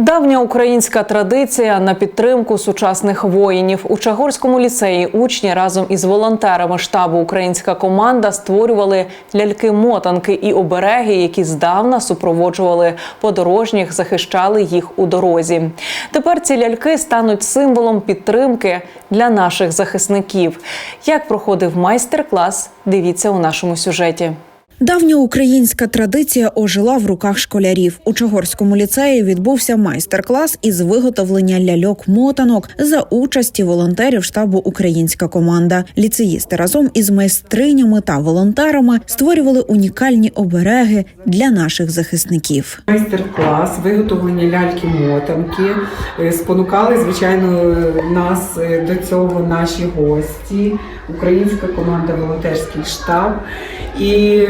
Давня українська традиція на підтримку сучасних воїнів у Чагорському ліцеї. Учні разом із волонтерами штабу Українська команда створювали ляльки-мотанки і обереги, які здавна супроводжували подорожніх, захищали їх у дорозі. Тепер ці ляльки стануть символом підтримки для наших захисників. Як проходив майстер-клас? Дивіться у нашому сюжеті. Давня українська традиція ожила в руках школярів. У Чогорському ліцеї відбувся майстер-клас із виготовлення ляльок-мотанок за участі волонтерів штабу Українська команда. Ліцеїсти разом із майстринями та волонтерами створювали унікальні обереги для наших захисників. Майстер-клас, виготовлення ляльки-мотанки. Е, Спонукали, звичайно, нас е, до цього наші гості, українська команда волонтерський штаб. І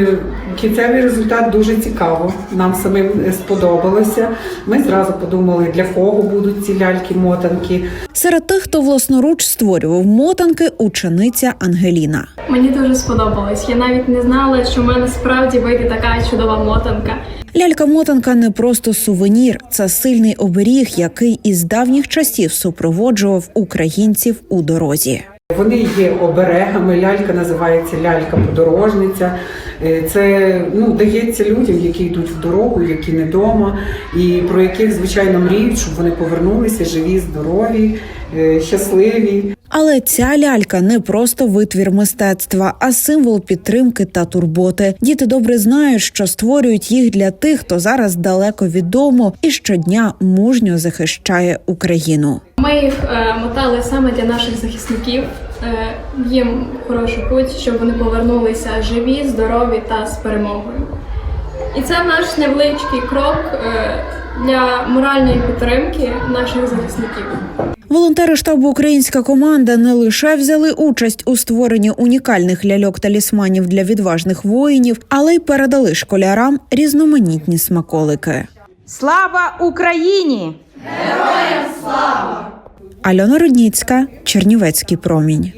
кінцевий результат дуже цікаво. Нам самим е, сподобалося. Ми зразу подумали, для кого будуть ці ляльки-мотанки. Серед тих, хто власноруч створював мотанки, учениця Ангеліна. Мені дуже сподобалось. Я навіть не знала, що в мене справді вийде така чудова мотанка. Лялька-мотанка не просто сувенір, це сильний оберіг, який із давніх часів супроводжував українців у дорозі. Вони є оберегами. Лялька називається лялька-подорожниця. Е, Це ну, дається людям, які йдуть в дорогу, які не вдома, і про яких звичайно мріють, щоб вони повернулися живі, здорові, е, щасливі. Але ця лялька не просто витвір мистецтва, а символ підтримки та турботи. Діти добре знають, що створюють їх для тих, хто зараз далеко від дому і щодня мужньо захищає Україну. Ми їх е, мотали саме для наших захисників. Е, їм хорошу путь, щоб вони повернулися живі, здорові та з перемогою. І це наш невеличкий крок е, для моральної підтримки наших захисників. Волонтери штабу Українська команда не лише взяли участь у створенні унікальних ляльок-талісманів для відважних воїнів, але й передали школярам різноманітні смаколики. Слава Україні! Альона Рудніцька, Чернівецький промінь.